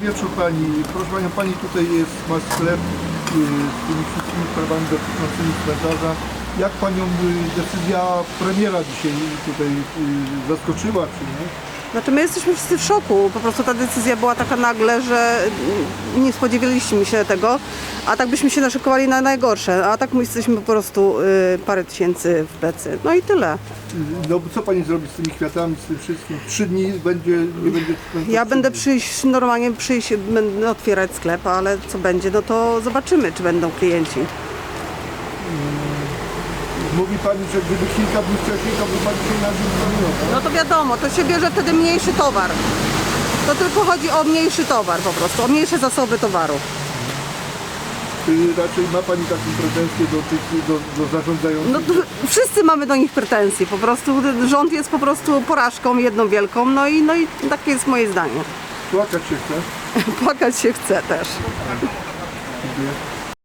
Wieczór Pani. Proszę Panią, Pani tutaj jest, ma sklep y, z tymi wszystkimi sprawami dotyczącymi cmentarza. Jak Panią y, decyzja premiera dzisiaj tutaj y, zaskoczyła, czy nie? Znaczy my jesteśmy wszyscy w szoku. Po prostu ta decyzja była taka nagle, że mm, nie spodziewaliśmy się tego, a tak byśmy się naszykowali na najgorsze. A tak my jesteśmy po prostu y, parę tysięcy w plecy. No i tyle. No co Pani zrobi z tymi kwiatami, z tym wszystkim? Trzy dni będzie, nie będzie... Ja będę przyjść, normalnie przyjść, będę otwierać sklep, ale co będzie, no to zobaczymy, czy będą klienci. Mówi Pani, że gdyby kilka dni wcześniej, to by Pani się na dzwoniła, tak? No to wiadomo, to się bierze wtedy mniejszy towar. To tylko chodzi o mniejszy towar po prostu, o mniejsze zasoby towaru. Czy raczej ma Pani taką pretensję do, tych, do, do zarządzających? No to wszyscy mamy do nich pretensje, po prostu rząd jest po prostu porażką jedną wielką, no i, no i takie jest moje zdanie. Płakać się chce? Płakać się chce też. Dziękuję.